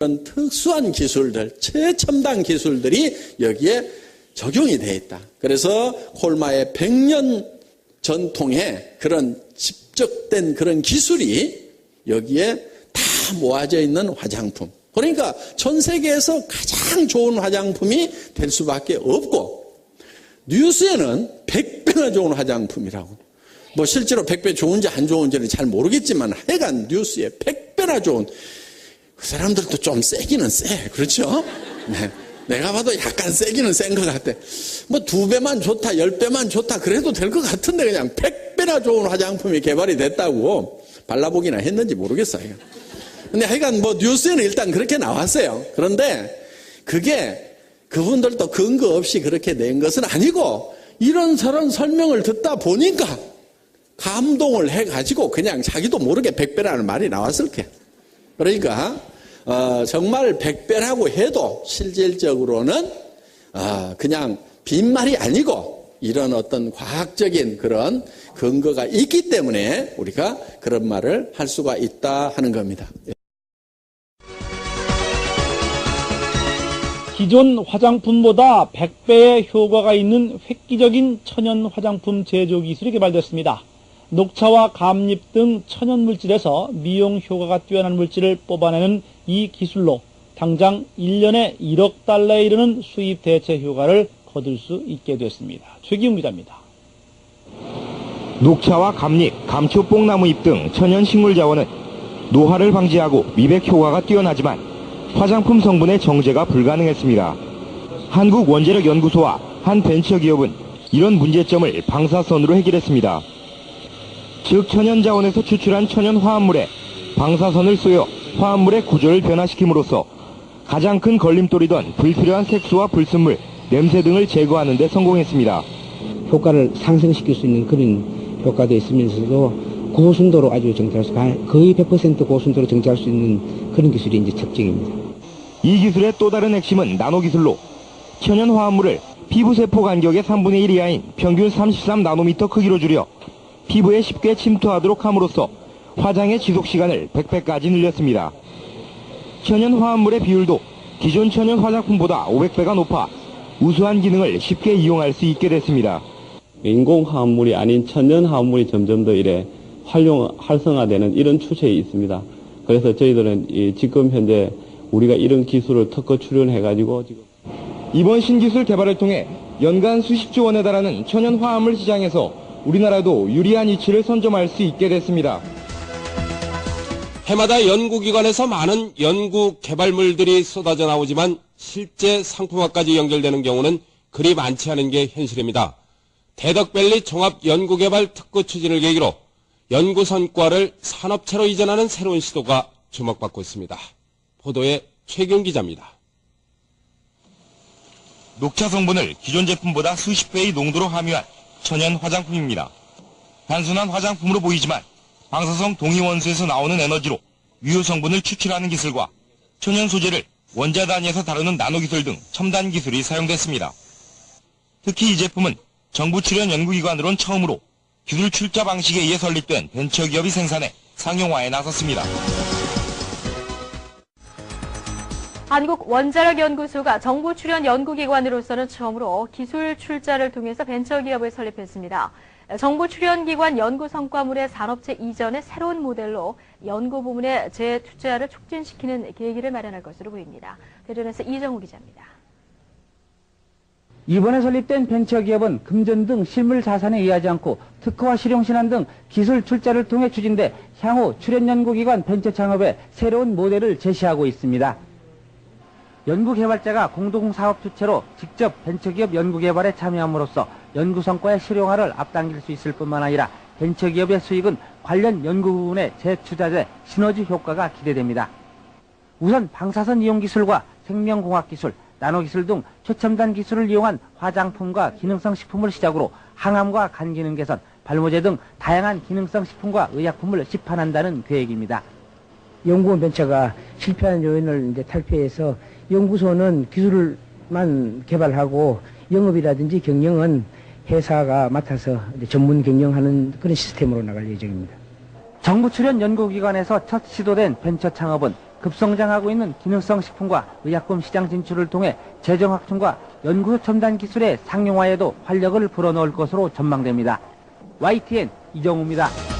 그런 특수한 기술들, 최첨단 기술들이 여기에 적용이 돼 있다. 그래서 콜마의 100년 전통의 그런 집적된 그런 기술이 여기에 다 모아져 있는 화장품. 그러니까 전 세계에서 가장 좋은 화장품이 될 수밖에 없고 뉴스에는 100배나 좋은 화장품이라고. 뭐 실제로 100배 좋은지 안 좋은지는 잘 모르겠지만 하여간 뉴스에 100배나 좋은 그 사람들도 좀 세기는 세. 그렇죠? 네. 내가 봐도 약간 세기는 센 것 같아. 뭐 두 배만 좋다, 열 배만 좋다, 그래도 될 것 같은데 그냥 백 배나 좋은 화장품이 개발이 됐다고 발라보기나 했는지 모르겠어요. 근데 하여간 뭐 뉴스에는 일단 그렇게 나왔어요. 그런데 그게 그분들도 근거 없이 그렇게 낸 것은 아니고 이런 저런 설명을 듣다 보니까 감동을 해가지고 그냥 자기도 모르게 백배라는 말이 나왔을 거야. 그러니까 어, 정말 백배라고 해도 실질적으로는 어, 그냥 빈말이 아니고 이런 어떤 과학적인 그런 근거가 있기 때문에 우리가 그런 말을 할 수가 있다 하는 겁니다. 기존 화장품보다 100배의 효과가 있는 획기적인 천연 화장품 제조 기술이 개발됐습니다. 녹차와 감잎 등 천연 물질에서 미용 효과가 뛰어난 물질을 뽑아내는 이 기술로 당장 1년에 1억 달러에 이르는 수입 대체 효과를 거둘 수 있게 됐습니다. 최기웅 기자입니다. 녹차와 감잎, 감초 뽕나무 잎 등 천연 식물 자원은 노화를 방지하고 미백 효과가 뛰어나지만 화장품 성분의 정제가 불가능했습니다. 한국원자력연구소와 한 벤처기업은 이런 문제점을 방사선으로 해결했습니다. 즉 천연 자원에서 추출한 천연 화합물에 방사선을 쏘여 화합물의 구조를 변화시킴으로써 가장 큰 걸림돌이던 불필요한 색소와 불순물, 냄새 등을 제거하는 데 성공했습니다. 효과를 상승시킬 수 있는 그런 효과도 있으면서도 고순도로 아주 정제할 수, 거의 100% 고순도로 정제할 수 있는 그런 기술이 이제 특징입니다. 이 기술의 또 다른 핵심은 나노 기술로 천연 화합물을 피부 세포 간격의 3분의 1 이하인 평균 33 나노미터 크기로 줄여 피부에 쉽게 침투하도록 함으로써 화장의 지속 시간을 100배까지 늘렸습니다. 천연 화합물의 비율도 기존 천연 화장품보다 500배가 높아 우수한 기능을 쉽게 이용할 수 있게 됐습니다. 인공 화합물이 아닌 천연 화합물이 점점 더 이래 활용 활성화되는 이런 추세에 있습니다. 그래서 저희들은 이 지금 현재 우리가 이런 기술을 특허 출연해 가지고 지금 이번 신기술 개발을 통해 연간 수십조 원에 달하는 천연 화합물 시장에서 우리나라도 유리한 위치를 선점할 수 있게 됐습니다. 해마다 연구기관에서 많은 연구 개발물들이 쏟아져 나오지만 실제 상품화까지 연결되는 경우는 그리 많지 않은 게 현실입니다. 대덕밸리 종합연구개발 특구 추진을 계기로 연구 성과를 산업체로 이전하는 새로운 시도가 주목받고 있습니다. 보도에 최경 기자입니다. 녹차 성분을 기존 제품보다 수십 배의 농도로 함유한 천연 화장품입니다. 단순한 화장품으로 보이지만 방사성 동위원소에서 나오는 에너지로 유효 성분을 추출하는 기술과 천연 소재를 원자 단위에서 다루는 나노 기술 등 첨단 기술이 사용됐습니다. 특히 이 제품은 정부 출연 연구기관으론 처음으로 기술 출자 방식에 의해 설립된 벤처기업이 생산해 상용화에 나섰습니다. 한국원자력연구소가 정부 출연 연구기관으로서는 처음으로 기술 출자를 통해서 벤처기업을 설립했습니다. 정부 출연기관 연구 성과물의 산업체 이전의 새로운 모델로 연구 부문의 재투자를 촉진시키는 계기를 마련할 것으로 보입니다. 대전에서 이정우 기자입니다. 이번에 설립된 벤처기업은 금전 등 실물 자산에 의하지 않고 특허와 실용신안 등 기술 출자를 통해 추진돼 향후 출연연구기관 벤처 창업에 새로운 모델을 제시하고 있습니다. 연구개발자가 공동사업 주체로 직접 벤처기업 연구개발에 참여함으로써 연구 성과의 실용화를 앞당길 수 있을 뿐만 아니라 벤처기업의 수익은 관련 연구 부분에 재투자돼 시너지 효과가 기대됩니다. 우선 방사선 이용 기술과 생명공학 기술, 나노기술 등 최첨단 기술을 이용한 화장품과 기능성 식품을 시작으로 항암과 간 기능 개선, 발모제 등 다양한 기능성 식품과 의약품을 시판한다는 계획입니다. 연구원 벤처가 실패한 요인을 이제 탈피해서 연구소는 기술만 개발하고 영업이라든지 경영은 회사가 맡아서 전문 경영하는 그런 시스템으로 나갈 예정입니다. 정부 출연 연구기관에서 첫 시도된 벤처 창업은 급성장하고 있는 기능성 식품과 의약품 시장 진출을 통해 재정 확충과 연구 첨단 기술의 상용화에도 활력을 불어넣을 것으로 전망됩니다. YTN 이정우입니다.